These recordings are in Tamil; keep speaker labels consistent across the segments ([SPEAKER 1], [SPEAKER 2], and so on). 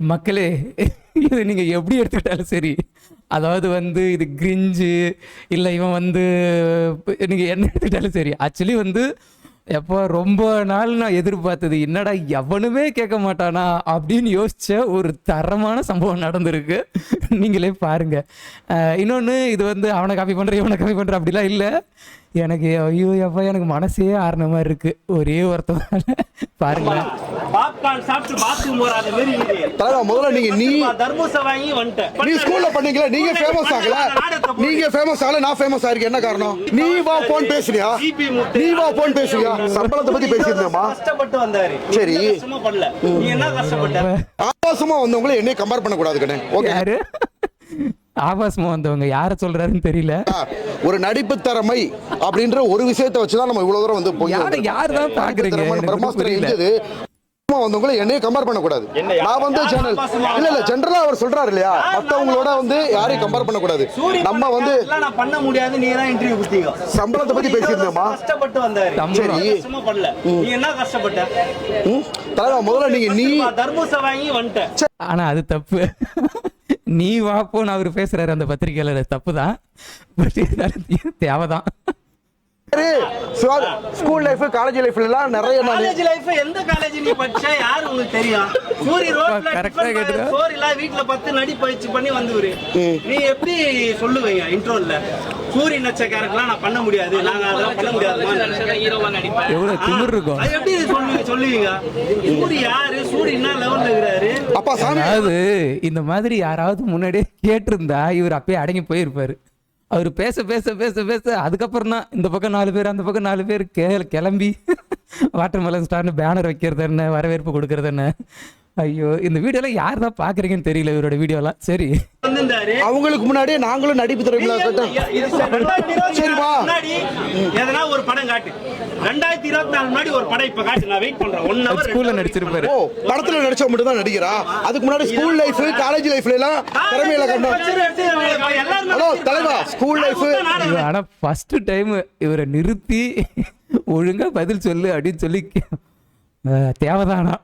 [SPEAKER 1] மக்களே இது நீங்கள் எப்படி எடுத்துக்கிட்டாலும் சரி. அதாவது வந்து இது கிரிஞ்சு இல்லை இவன் வந்து நீங்கள் என்ன எடுத்துக்கிட்டாலும் சரி. ஆக்சுவலி வந்து எப்போ ரொம்ப நாள் நான் எதிர்பார்த்தது என்னடா எவனுமே கேட்க மாட்டானா அப்படின்னு யோசிச்ச ஒரு தரமான சம்பவம் நடந்திருக்கு. நீங்களே பாருங்கள் இன்னொன்று இது வந்து அவனை காப்பி பண்ணுற இவனை காப்பி பண்ணுற அப்படிலாம் இல்லை. எனக்கு ஐயோ எப்பா எனக்கு மனசே ஆறின மாதிரி இருக்கு. ஒரே ஒருத்தவனால பாருங்களேன்
[SPEAKER 2] பாப்கார்ன் சாப்பிட்டு பாத்ரூம் வராத மாதிரி இருக்குது.
[SPEAKER 3] தலைவா முதல்ல நீங்க நீ
[SPEAKER 2] தர்பூசை வாங்கி வந்துட்டேன்.
[SPEAKER 3] நீ ஸ்கூல்ல பண்ணீங்களா நீங்க ஃபேமஸ் ஆகல. நீங்க ஃபேமஸ் ஆகல நான் ஃபேமஸ் ஆயிருக்கு என்ன காரணம்? நீ வா போன் பேசுறியா. நீ வா போன் பேசுறியா? சம்பளத்தை பத்தி பேசியிருந்தேமா
[SPEAKER 2] கஷ்டப்பட்டு வந்தாரு.
[SPEAKER 3] சரி.
[SPEAKER 2] கஷ்டமும் பண்ணல? நீ என்ன கஷ்டப்பட்ட?
[SPEAKER 3] ஆபாசமா வந்தவங்கள என்னை கம்பேர் பண்ண கூடாது கண்ணே ஓகே
[SPEAKER 1] ஆபாசமா வந்தவங்க யார சொல்றாருன்னு தெரியல.
[SPEAKER 3] ஒரு நடிப்பு திறமை அப்படின்ற ஒரு விஷயத்தை வச்சுதான் நம்ம இவ்வளவு தூரம் வந்து போய்
[SPEAKER 1] யாரு-. யாருதான்
[SPEAKER 3] நடிப்பு
[SPEAKER 1] பாக்குறீங்க?
[SPEAKER 3] பிரம்மாஸ்திரம் ஆபாசமா வந்தவங்கள என்னைய கம்பேர் பண்ண கூடாது
[SPEAKER 2] என்ன, யா-
[SPEAKER 3] நான் வந்து
[SPEAKER 2] யார்
[SPEAKER 3] சேனல் இல்ல இல்ல ஜெனரலா அவர் சொல்றாரு இல்லையா? மத்தவங்களோட வந்து யாரையும் கம்பேர் பண்ண கூடாது
[SPEAKER 2] சூரிய
[SPEAKER 3] நம்ம வந்து
[SPEAKER 2] பண்ண முடியாது நீங்க தான் இன்டர்வியூ கொடுத்தீங்க.
[SPEAKER 3] சம்பளத்தை பத்தி பேசியிருந்தோமா
[SPEAKER 2] கஷ்டப்பட்டு வந்தாரு. கஷ்டமும் பண்ணல. நீ என்ன கஷ்டப்பட்ட?
[SPEAKER 3] தலைவா முதல்ல நீங்க நீ
[SPEAKER 2] தர்பூசை வாங்கி வந்துட்டேன்
[SPEAKER 1] ஆனா அது தப்பு. நீ வாப்போன்னு அவர் பேசுறாரு அந்த பத்திரிக்கையில தப்பு தான் பட் தேவைதான்.
[SPEAKER 3] ஸ்கூல் லைஃப் காலேஜ் லைஃப்ல எல்லாம் நிறைய
[SPEAKER 2] காலேஜ் லைஃப் எந்த காலேஜ் நீ படிச்ச? யாரு உங்களுக்கு தெரியும்? சூரி ரோட்ல
[SPEAKER 1] கேட்டுக்க.
[SPEAKER 2] சோறு இல்ல வீட்ல நடி பயிற்சி பண்ணி வந்துரு நீ எப்படி சொல்லுவீங்க இன்ட்ரோல்ல சூரி நச்ச கேரக்டர்லாம் நான் பண்ண முடியாது. நாங்க அதெல்லாம் பண்ண முடியாது.
[SPEAKER 1] எவ்வளவு திமிர் இருக்கும்.
[SPEAKER 2] அது எப்படி சொல்லுவீங்க சொல்லுவீங்க? சூரி யாரு? சூரி என்ன லெவல்ல இருக்கிறாரு?
[SPEAKER 3] அப்பா சாமி.
[SPEAKER 1] அதாவது இந்த மாதிரி யாராவது முன்னாடியே கேட்டிருந்தா இவர் அப்பயே அடங்கி போயிருப்பாரு. அவர் பேச பேச பேச பேச அதுக்கப்புறம் தான் இந்த பக்கம் நாலு பேர் அந்த பக்கம் நாலு பேர் கிளம்பி வாட்டர் மெலன் ஸ்டார்னு பேனர் வைக்கிறது என்ன வரவேற்பு கொடுக்கறது என்ன ஐயோ இந்த வீடியோலாம் யார் தான் பார்க்குறீங்கன்னு தெரியல இவரோட வீடியோலாம். சரி.
[SPEAKER 3] அவங்களுக்கு முன்னாடியே நாங்களும் நடிப்பு திறமையில இருக்கட்டும்.
[SPEAKER 2] இது சரி, ரெண்டாயிரத்தி இருபத்தி
[SPEAKER 3] சரிப்பா.
[SPEAKER 2] நாலு முன்னாடி எதனா ஒரு படம் காட்டு. ரெண்டாயிரத்தி இருபத்தி நாலு முன்னாடி ஒரு படம் இப்ப காட்டு. நான் வெயிட் பண்றேன். ஒன் ஹவர்
[SPEAKER 1] ஸ்கூல்ல நடிச்சிருப்பாரு.
[SPEAKER 3] ஓ படத்துல நடிச்சவங்க மட்டும் தான் நடிக்கிறா? அதுக்கு முன்னாடி ஸ்கூல் லைஃப் காலேஜ் லைஃப்ல எல்லாம் திறமையில கண்டோம். ஹலோ தலைவா ஸ்கூல் லைஃப்
[SPEAKER 1] ஆனா ஃபர்ஸ்ட் டைம் இவரை நிறுத்தி ஒழுங்கா பதில் சொல்லு அப்படின்னு சொல்லி தேவைதானா?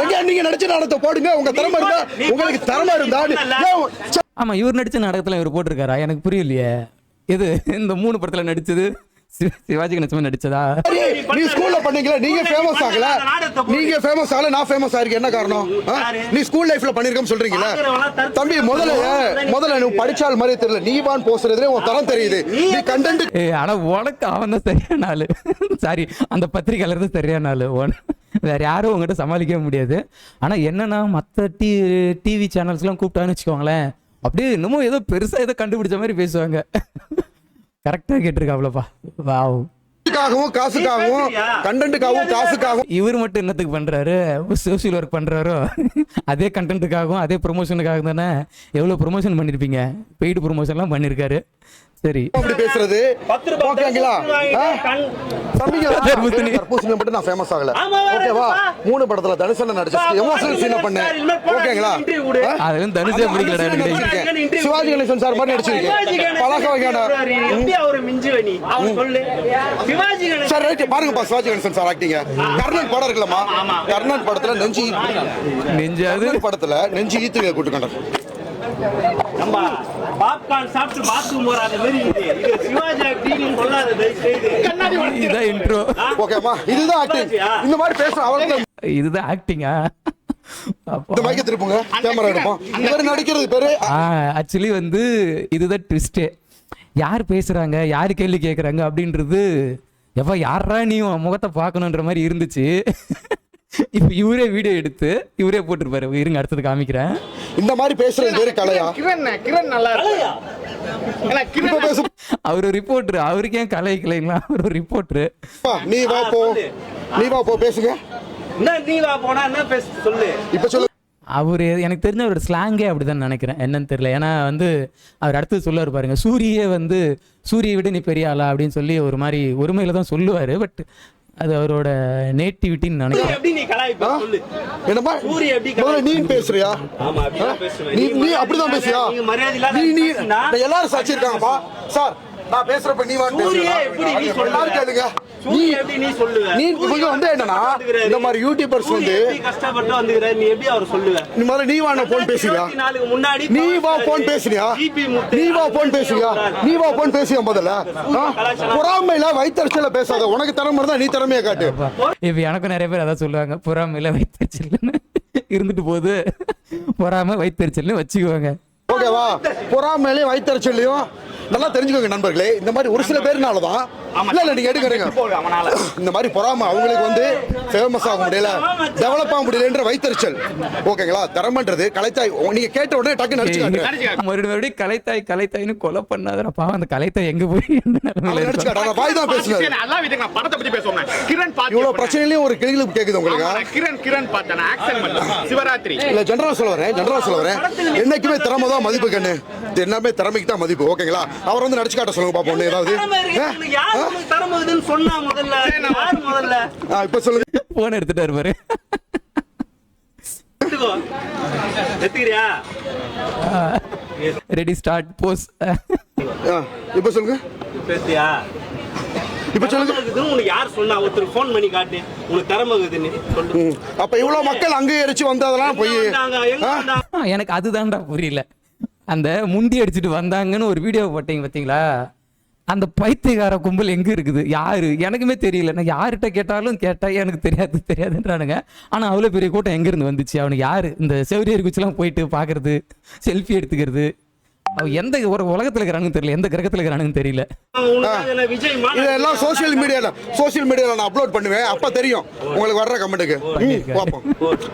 [SPEAKER 3] எங்க நீங்க நடிச்ச நாடகத்தை போடுங்க. உங்க திறமை இருந்தா உங்களுக்கு திறமை இருந்தா
[SPEAKER 1] ஆமா இவர் நடிச்ச நாடகத்துல இவர் போட்டிருக்காரா? எனக்கு புரியலையே. எது? இந்த மூணு படத்துல நடிச்சது? சிவாஜி கணேசன் நடிச்சதா?
[SPEAKER 3] நீ ஸ்கூல்ல பண்ணீங்களா நீங்க ஃபேமஸ் ஆகல. நீங்க ஃபேமஸ் ஆகல நான் ஃபேமஸ் ஆயிருக்கு என்ன காரணம்? நீ ஸ்கூல் லைஃப்ல பண்ணிருக்கேன்னு சொல்றீங்களா தம்பி முதல்ல முதல்ல நீ படிச்சால் மாதிரி தெரியல. நீ வான் போசுறதுல உன் தரம் தெரியுது. நீ கண்டென்ட்
[SPEAKER 1] ஏ ஆனா உனக்கு அவன் தான் சரியான ஆளு சாரி அந்த பத்திரிக்கையாளர் தான் சரியான ஆளு வேற யாரும் உங்ககிட்ட சமாளிக்கவே முடியாது. ஆனா என்னன்னா மத்த டி டிவி சேனல்ஸ்லாம் கூப்பிட்டான்னு வச்சுக்கோங்களேன். அப்படியே இன்னமும் ஏதோ பெருசா ஏதோ கண்டுபிடிச்ச மாதிரி பேசுவாங்க. கரெக்டா கேட்டிருக்காப்லப்பா. வாவ்.
[SPEAKER 3] காசுக்காகவும் காசுக்காகவும் கண்டென்ட்டுக்காகவும் காசுக்காகவும்.
[SPEAKER 1] இவர் மட்டும் என்னத்துக்கு பண்றாரு? சோசியல் ஒர்க் பண்றாரோ? அதே கண்டென்ட்டுக்காகவும் அதே ப்ரொமோஷனுக்காக தானே? எவ்வளவு ப்ரொமோஷன் பண்ணிருப்பீங்க? பெய்டு ப்ரொமோஷன்லாம் பண்ணிருக்காரு. சரி.
[SPEAKER 3] அப்படி பேசுறது? ஓகேங்களா. தர்பூசணி மட்டும் நான் ஃபேமஸ் ஆகல. ஓகேவா? மூணு படத்துல தனுசன நடிச்ச எமோஷனல் சீனை பண்ணேன் ஓகேங்களா?
[SPEAKER 1] அதுல தனுஷே
[SPEAKER 3] நடிச்சிருக்கேன். சிவாஜி கணேசன் சார் மாதிரி நடிச்சிருக்கேன் பழக வகையான
[SPEAKER 2] எப்படி அவரு மிஞ்சுவ நீ அவன் சொல்லு. சிவாஜி கணேசன்
[SPEAKER 3] சார் ரைட் பாருங்கப்பா சிவாஜி கணேசன் சார் ஆக்டிங்க கர்ணன் படம் இருக்குல்லம்மா. கர்ணன் படத்துல நெஞ்சு கர்ணன் படத்துல நெஞ்சு ஈத்து கூட்டுக்கண்டர்
[SPEAKER 2] நம்ம பாப்கார்ன் சாப்பிட்டு பாத்ரூம் வராத மாதிரி இருக்குது இது சிவாஜி ஆக்டிங் சொல்லாத தயவு
[SPEAKER 1] இதான் இன்ட்ரோ
[SPEAKER 3] ஓகேம்மா இதுதான் ஆக்டிங் இந்த மாதிரி பேசுற அவங்க
[SPEAKER 1] இதுதான் ஆக்டிங்கா
[SPEAKER 3] இந்த மைக்க திருப்புங்க. கேமரா எடுப்போம். இவர் நடிக்கிறது பேரு
[SPEAKER 1] ஆக்சுவலி வந்து இதுதான் ட்விஸ்டே யார் பேசுறாங்க? யார் கேள்வி கேட்குறாங்க அப்படின்றது எப்போ யாரா நீ உன் முகத்தை பார்க்கணுன்ற மாதிரி இருந்துச்சு. இப்போ இவரே வீடியோ எடுத்து இவரே போட்டிருப்பாரு. இருங்க அடுத்தது காமிக்கிறேன்.
[SPEAKER 3] இந்த மாதிரி பேசுறது பேரு கலையா?
[SPEAKER 4] கிரண் கிரண் நல்லா இருக்கு
[SPEAKER 1] அவர் ஒரு ரிப்போர்ட்ரு அவருக்கு ஏன் கலை கிளைங்களா அவர் ஒரு ரிப்போர்ட்ரு
[SPEAKER 3] நீ வா போ. நீ வா போ பேசுங்க.
[SPEAKER 2] என்ன நீ வா போனா என்ன பேச சொல்லு.
[SPEAKER 3] இப்ப சொல்லு.
[SPEAKER 1] அவர் எனக்கு தெரிஞ்ச அவரோட ஸ்லாங்கே அப்படிதான் நினைக்கிறேன். என்னன்னு தெரியல. ஏன்னா வந்து அவர் அடுத்து சொல்லுவார் பாருங்க சூரியே வந்து சூரியை விட நீ பெரிய ஆளா? அப்படின்னு சொல்லி ஒரு மாதிரி ஒருமையில தான் சொல்லுவார். பட் அது அவரோட நேட்டிவிட்டின்னு நினைக்கிறேன்.
[SPEAKER 2] எப்படி நீ கலாய்ப்ப சொல்லு.
[SPEAKER 3] என்னம்மா
[SPEAKER 2] சூரிய எப்படி
[SPEAKER 3] முதல்ல நீ பேசுறியா? நீ நீ அப்படிதான் பேசுறியா? நீ நீ எல்லாரும் சாட்சி இருக்காங்கப்பா. சார் நான் பேசுறப்ப நீ வாங்க
[SPEAKER 2] நீ
[SPEAKER 3] இவங்க வந்து என்னன்னா இந்த மாதிரி யூடியூபர்ஸ் வந்து
[SPEAKER 2] கஷ்டப்பட்டு வந்துக்கிறாரு? நீ எப்படி அவர் சொல்லுவ?
[SPEAKER 3] நீ முதல்ல நீ வா நான் போன் பேசுறியா?
[SPEAKER 2] முன்னாடி
[SPEAKER 3] நீ வா போன் பேசுறியா? நீ வா போன் பேசுறியா? நீ வா போன் பேசுறியா முதல்ல? ஆ? பொறாமையில வைத்தறிச்சல பேசாத. உனக்கு திறமை இருந்தா நீ திறமையை காட்டு.
[SPEAKER 1] இப்போ எனக்கும் நிறைய பேர் அதான் சொல்லுவாங்க பொறாமையில் வைத்தறிச்சல்னு. இருந்துட்டு போகுது. பொறாமை வைத்தறிச்சல்னு வச்சுக்குவாங்க
[SPEAKER 3] ஓகேவா? பொறாமையிலையும் வைத்தறிச்சலையும் நல்லா தெரிஞ்சுக்கோங்க நண்பர்களே. இந்த மாதிரி ஒரு சில பேர்னால தான் இல்ல இல்ல நீங்க எடுக்கிறீங்க
[SPEAKER 4] அவனால.
[SPEAKER 3] இந்த மாதிரி பொறாமை அவங்களுக்கு வந்து ஃபேமஸ் ஆக முடியல டெவலப் ஆக முடியலன்ற வைத்தறிச்சல். ஓகேங்களா? திறமன்றது கலைத்தாய் நீங்க கேட்ட உடனே டக்கு நடிச்சு
[SPEAKER 1] மறுபடியும் மறுபடியும் கலைத்தாய் கலைத்தாய்னு கொலை பண்ணாதடா பாவம் அந்த கலைத்தாய் எங்க போய் என்ன நிலைமையில
[SPEAKER 3] அவர் நடிச்சு
[SPEAKER 1] இருக்கும்
[SPEAKER 3] காட்டுறாங்க வாய் தான் பேசுனாரு.
[SPEAKER 4] படத்தை பத்தி பேசுவோம் கிரண் பாத்து
[SPEAKER 3] இவ்வளவு பிரச்சனையிலயும் ஒரு கிளிகளுக்கு கேக்குது உங்களுக்கு.
[SPEAKER 4] கிரண் கிரண் பார்த்தேன் சிவராத்திரி.
[SPEAKER 3] இல்ல ஜெனரலா சொல்ல வரேன் ஜெனரலா சொல்ல வரேன். என்னைக்குமே திறமை தான் மதிப்பு கண்ணு. எல்லாமே திறமைக்கு தான் மதிப்பு ஓகேங்களா? அவர் வந்து நடிச்சு காட்ட சொல்லுங்க பாப்போம் ஒண்ணு ஏதாவது.
[SPEAKER 2] இருக்குதுன்னு சொன்னா முதல்ல. யார் முதல்ல?
[SPEAKER 3] இப்ப சொல்லுங்க.
[SPEAKER 1] போன் எடுத்துட்டாரு பாரு ரெடி ஸ்டார்ட் போஸ்
[SPEAKER 3] இப்ப சொல்லுங்க.
[SPEAKER 2] பேசியா
[SPEAKER 3] இப்ப சொல்லுங்க.
[SPEAKER 2] உனக்கு யார் சொன்னா? ஒருத்தர் ஃபோன் பண்ணி காட்டு. உனக்கு திறமை இருக்குதுன்னு சொல்லு.
[SPEAKER 3] ம். அப்ப இவ்வளவு மக்கள் அங்கீகரிச்சு வந்ததெல்லாம் போய்?
[SPEAKER 1] எனக்கு அதுதான்டா புரியல. அந்த முந்தி அடிச்சுட்டு வந்தாங்கன்னு ஒரு வீடியோ போட்டீங்க பார்த்தீங்களா அந்த பைத்தியக்கார கும்பல் எங்கே இருக்குது? யார்? எனக்குமே தெரியல. நான் யார்கிட்ட கேட்டாலும் கேட்டால் எனக்கு தெரியாது தெரியாதுன்றானுங்க. ஆனால் அவ்வளோ பெரிய கூட்டம் எங்கேருந்து வந்துச்சு? அவனுக்கு யார்? இந்த செவிலியர் குச்சிலாம் போயிட்டு பார்க்குறது செல்ஃபி எடுத்துக்கிறது எந்த ஒரு உலகத்துல இருக்கிறானுன்னு தெரியல. எந்த கிரகத்துல இருக்கிறானுன்னு தெரியல.
[SPEAKER 3] இதெல்லாம் சோஷியல் மீடியால சோஷியல் மீடியால நான் அப்லோட் பண்ணுவேன். அப்ப தெரியும். உங்களுக்கு வர்ற கமெண்ட்டுக்கு பாப்போம்.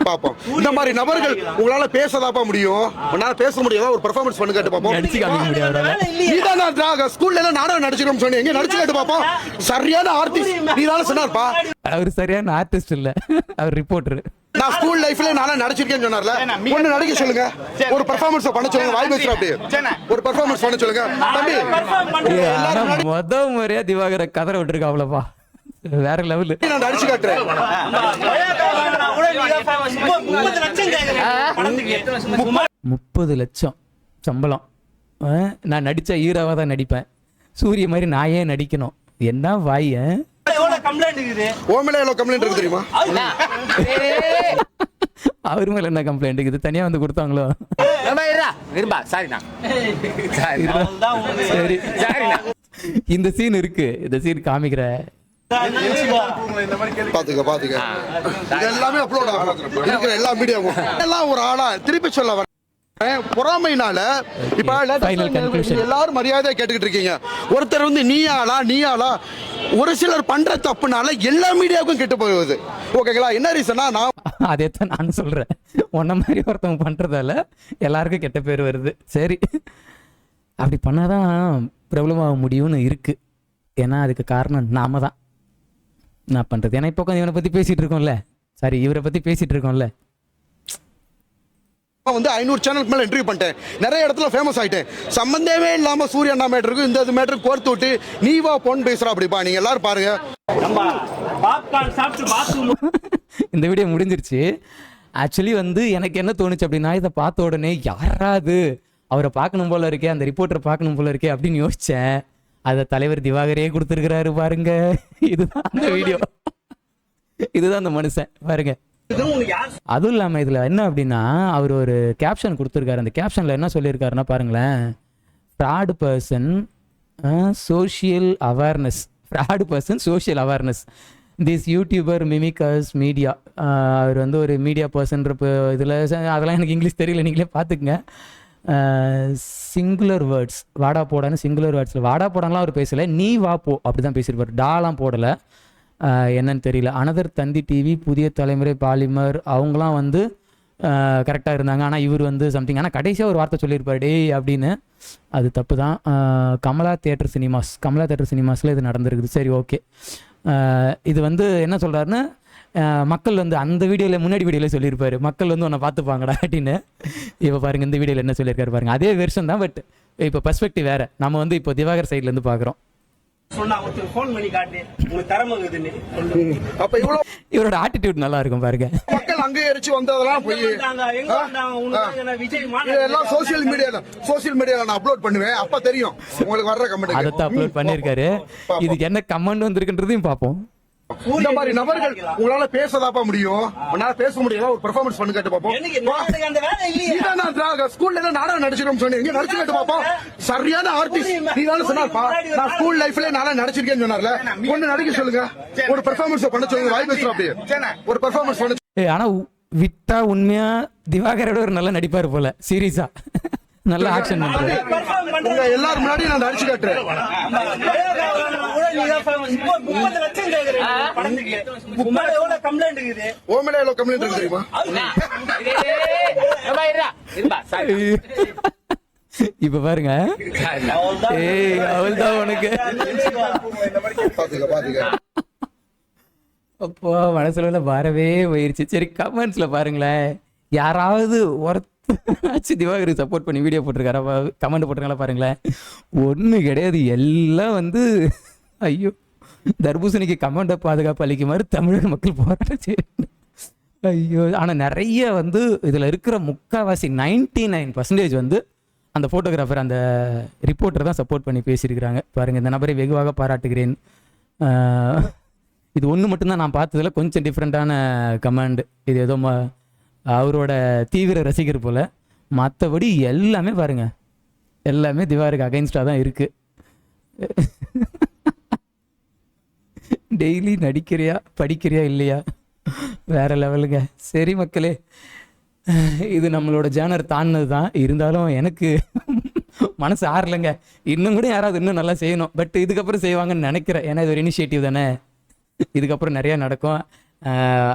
[SPEAKER 3] பாப்போம். இந்த மாதிரி நபர்கள் உங்களால பேசதாப்பா முடியும்? உன்னால பேச முடியாதா ஒரு பெர்ஃபார்மன்ஸ் பண்ணு கேட்டு பாப்போம்.
[SPEAKER 1] நடிச்சு காமிக்க முடியாது
[SPEAKER 2] வேலை இல்லையே.
[SPEAKER 3] நீ தான் ஸ்கூல்ல எல்லாம் நாடகம் நடிச்சுக்கணும்னு சொன்னீங்க எங்க நடிச்சு கேட்டு பாப்போம். சரியான ஆர்டிஸ்ட் நீ தானே சொன்னார்ப்பா?
[SPEAKER 1] அவர் சரியான ஆர்டிஸ்ட் இல்ல. அவர் ரிப்போர்ட்டர்
[SPEAKER 3] நான் ஸ்கூல் லைஃப்ல நானும் நடிச்சிருக்கேன்னு சொன்னார்ல. ஒண்ணு நடிக்க சொல்லுங்க. ஒரு பெர்ஃபார்மன்ஸ் பண்ண சொல்லுங்க வாய் பேசுற அப்படியே. ஒரு பெர்ஃபார்மன்ஸ் பண்ண சொல்லுங்க. தம்பி.
[SPEAKER 1] முத முறையா திவாகர கதற விட்டுருக்கா அவ்வளோப்பா வேற லெவலு
[SPEAKER 3] நான் நடிச்சு காட்டுறேன்.
[SPEAKER 2] நான். முப்பது- லட்சம்
[SPEAKER 1] சம்பளம். ஆ, நான் நடிச்ச ஹீரோவாக தான் நடிப்பேன். சூரிய மாதிரி நான் ஏன் நடிக்கணும். என்ன வாய்
[SPEAKER 2] complaint இருக்குது?
[SPEAKER 3] ஓமலே எவ்வளவு கம்ப்ளைண்ட் இருக்கு தெரியுமா?
[SPEAKER 1] அவர் மேல என்ன கம்ப்ளைண்ட் இருக்குது தனியா வந்து கொடுத்தாங்களோ?
[SPEAKER 4] இருப்பா சாரிண்ணா
[SPEAKER 2] அவ்வளவுதான் உனக்கு.
[SPEAKER 1] சரி
[SPEAKER 4] சாரிண்ணா
[SPEAKER 1] இந்த சீன் இருக்கு. இந்த சீன் காமிக்கிற.
[SPEAKER 3] பாத்துக்க பாத்துக்க. இது எல்லாமே அப்லோட் ஆகும். இருக்கிற எல்லா மீடியாவும் எல்லாம் ஒரு ஆளா திருப்பி சொல்ல வரேன் பொறாமைனால இப்ப. எல்லாரும் மரியாதையா கேட்டுக்கிட்டு இருக்கீங்க. ஒருத்தர் வந்து நீ ஆளா நீ ஆளா ஒரு சிலர் பண்ற தப்புனால எல்லா மீடியாவுக்கும் கெட்டு போகுது. ஓகேங்களா? என்ன ரீசனா நான்
[SPEAKER 1] அதே தான் நான் சொல்றேன். உன்ன மாதிரி ஒருத்தவங்க பண்றதால எல்லாருக்கும் கெட்ட பேர் வருது. சரி. அப்படி பண்ணாதான் பிரபலமாக முடியும்னு இருக்கு. ஏன்னா அதுக்கு காரணம் நாம தான் நான் பண்றது. ஏன்னா இப்போ உட்காந்து இவனை பத்தி பேசிட்டு இருக்கோம்ல. சாரி இவரை பத்தி பேசிட்டு இருக்கோம்ல.
[SPEAKER 3] வந்து ஐநூறு சேனலுக்கு மேல இன்டர்வியூ பண்ணிட்டேன். நிறைய இடத்துல ஃபேமஸ் ஆயிட்டேன். சம்பந்தமே இல்லாம சூர்யா அண்ணா மேட்டருக்கு இந்த இது மேட்டருக்கு கோர்த்து விட்டு நீ வா பொன் பேசுறா அப்படிப்பா. நீங்க எல்லாரும் பாருங்க.
[SPEAKER 1] இந்த வீடியோ முடிஞ்சிருச்சு. ஆக்சுவலி வந்து எனக்கு என்ன தோணுச்சு அப்படின்னா இதை பார்த்த உடனே யாராவது அவரை பார்க்கணும் போல இருக்கே அந்த ரிப்போர்ட்டரை பார்க்கணும் போல இருக்கே அப்படின்னு யோசிச்சேன். அதை தலைவர் திவாகரே கொடுத்துருக்கிறாரு பாருங்க. இதுதான் அந்த வீடியோ இதுதான் அந்த மனுஷன். பாருங்க. அதுவும் இல்லாமல் இதில் என்ன அப்படின்னா அவர் ஒரு கேப்ஷன் கொடுத்துருக்காரு. அந்த கேப்ஷனில் என்ன சொல்லியிருக்காருன்னா பாருங்களேன். Fraud person social awareness fraud person social awareness this YouTuber mimics media அவர் வந்து ஒரு மீடியா பர்சன்ற இதில் அதெல்லாம் எனக்கு இங்கிலீஷ் தெரியல நீங்களே பார்த்துக்குங்க சிங்குலர் வேர்ட்ஸ் வாடா போடான்னு சிங்குலர் வேர்ட்ஸில் வாடா போடான்லாம் அவர் பேசலை. நீ வா போ அப்படி தான் பேசியிருப்பார். டாலாம் போடலை. என்னன்னு தெரியல. அனதர் தந்தி டிவி புதிய தலைமுறை பாலிமர் அவங்களாம் வந்து கரெக்டாக இருந்தாங்க. ஆனால் இவர் வந்து சம்திங் ஆனால் கடைசியாக ஒரு வார்த்தை சொல்லியிருப்பார் டே அப்படின்னு. அது தப்பு தான் Kamala theatre cinemas Kamala theatre சினிமாஸில் இது நடந்திருக்குது. சரி ஓகே. இது வந்து என்ன சொல்கிறாருன்னு மக்கள் வந்து அந்த வீடியோவில் முன்னாடி வீடியோவில் சொல்லியிருப்பாரு. மக்கள் வந்து உன்னை பார்த்துப்பாங்கடா அப்படின்னு. இப்போ பாருங்க இந்த வீடியோவில் என்ன சொல்லியிருக்காரு பாருங்க. அதே வெர்ஷன் தான் பட் இப்போ பர்ஸ்பெக்டிவ் வேறு. நம்ம வந்து இப்போ திவாகர் சைட்லேருந்து பார்க்குறோம்
[SPEAKER 2] சொன்னா ஒருத்தர் ஃபோன் பண்ணி காட்டு. உங்களுக்கு திறமை இருக்குதுன்னு சொல்லு.
[SPEAKER 3] அப்ப இவ்வளவு
[SPEAKER 1] இவரோட ஆட்டிடியூட் நல்லா இருக்கும் பாருங்க.
[SPEAKER 3] மக்கள் அங்கீகரிச்சு வந்ததெல்லாம் போய் இதெல்லாம் சோசியல் மீடியால சோசியல் மீடியால நான் அப்லோட் பண்ணுவேன். அப்ப தெரியும். உங்களுக்கு வர்ற கமெண்ட்
[SPEAKER 1] அதைத்தான் அப்லோட் பண்ணியிருக்காரு. இதுக்கு என்ன கமெண்ட் வந்திருக்குன்றதையும் பார்ப்போம்
[SPEAKER 3] இந்த மாதிரி நபர்கள் உங்களால பேசதாப்பா முடியும்? உன்னால பேச முடியும் ஒரு பெர்ஃபார்மன்ஸ் பண்ணி கேட்டு பாப்போம். நான் ஸ்கூல்ல நாடகம் நடிச்சிருக்கோம் சொன்னேன். இங்க நடிச்சு கேட்டு பாப்போம். சரியான ஆர்டிஸ்ட் நீ தானே சொன்னாப்பா நான் ஸ்கூல் லைஃப்ல நானும் நடிச்சிருக்கேன்னு சொன்னார்ல. ஒண்ணு நடிக்க சொல்லுங்க. ஒரு பெர்ஃபார்மன்ஸ் பண்ண சொல்லுங்க. வாய் பேசுற அப்படியே. ஒரு பெர்ஃபார்மன்ஸ் பண்ண
[SPEAKER 1] ஏய் ஆனா விட்டா உண்மையா திவாகரோட ஒரு நல்ல நடிப்பாரு போல. சீரியஸா. நல்ல ஆக்ஷன் பண்றாரு
[SPEAKER 3] எல்லாரும் முன்னாடி நான் நடிச்சு காட்டுறேன்? ஓமேல எவ்வளவு கம்ப்ளைண்ட் இருக்கு தெரியுமா.
[SPEAKER 1] இப்ப பாருங்க. ஏய் அவள்தான் உனக்கு அப்போ மனசுல வரவே போயிருச்சு சரி கமெண்ட்ஸ்ல பாருங்களேன் யாராவது ஆச்சு திவாகருக்கு சப்போர்ட் பண்ணி வீடியோ போட்டிருக்காரா. கமெண்ட் போட்டிருக்காங்களா பாருங்களேன். ஒன்றும் கிடையாது. எல்லாம் வந்து ஐயோ தர்பூசணிக்கு கமெண்ட்டை பாதுகாப்பு அளிக்குமாறு தமிழக மக்கள் போராட்டம் ஐயோ ஆனால் நிறைய வந்து இதில் இருக்கிற முக்கால்வாசி நைன்டி நைன் பர்சன்டேஜ் வந்து அந்த ஃபோட்டோகிராஃபர் அந்த ரிப்போர்ட்டர் தான் சப்போர்ட் பண்ணி பேசியிருக்கிறாங்க. பாருங்கள் இந்த நபரை வெகுவாக பாராட்டுகிறேன். இது ஒன்று மட்டும்தான் நான் பார்த்ததுல கொஞ்சம் டிஃப்ரெண்ட்டான கமெண்ட் இது ஏதோ அவரோட தீவிர ரசிகர் போல். மற்றபடி எல்லாமே பாருங்கள் எல்லாமே திவாருக்கு அகைன்ஸ்டாக தான் இருக்குது டெய்லி நடிக்கிறியா படிக்கிறியா இல்லையா? வேற லெவலுங்க சரி மக்களே இது நம்மளோட ஜேனர் தாண்டினது தான். இருந்தாலும் எனக்கு மனசு ஆறலைங்க. இன்னும் கூட யாராவது இன்னும் நல்லா செய்யணும். பட் இதுக்கப்புறம் செய்வாங்கன்னு நினைக்கிறேன். ஏன்னா இது ஒரு இனிஷியேட்டிவ் தானே. இதுக்கப்புறம் நிறையா நடக்கும்.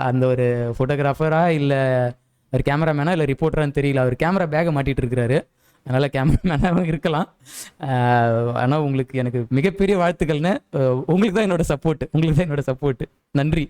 [SPEAKER 1] அந்த ஒரு ஃபோட்டோகிராஃபரா இல்லை ஒரு கேமராமேனா இல்லை ரிப்போர்ட்டரான்னு தெரியல. அவர் கேமரா பேக்கை மாட்டிகிட்டு இருக்கிறாரு. அதனால் கேமராமேனாகவும் இருக்கலாம். ஆனால் உங்களுக்கு எனக்கு மிகப்பெரிய வாழ்த்துக்கள்னு உங்களுக்கு தான் என்னோட சப்போர்ட் உங்களுக்கு தான் என்னோட சப்போர்ட் நன்றி.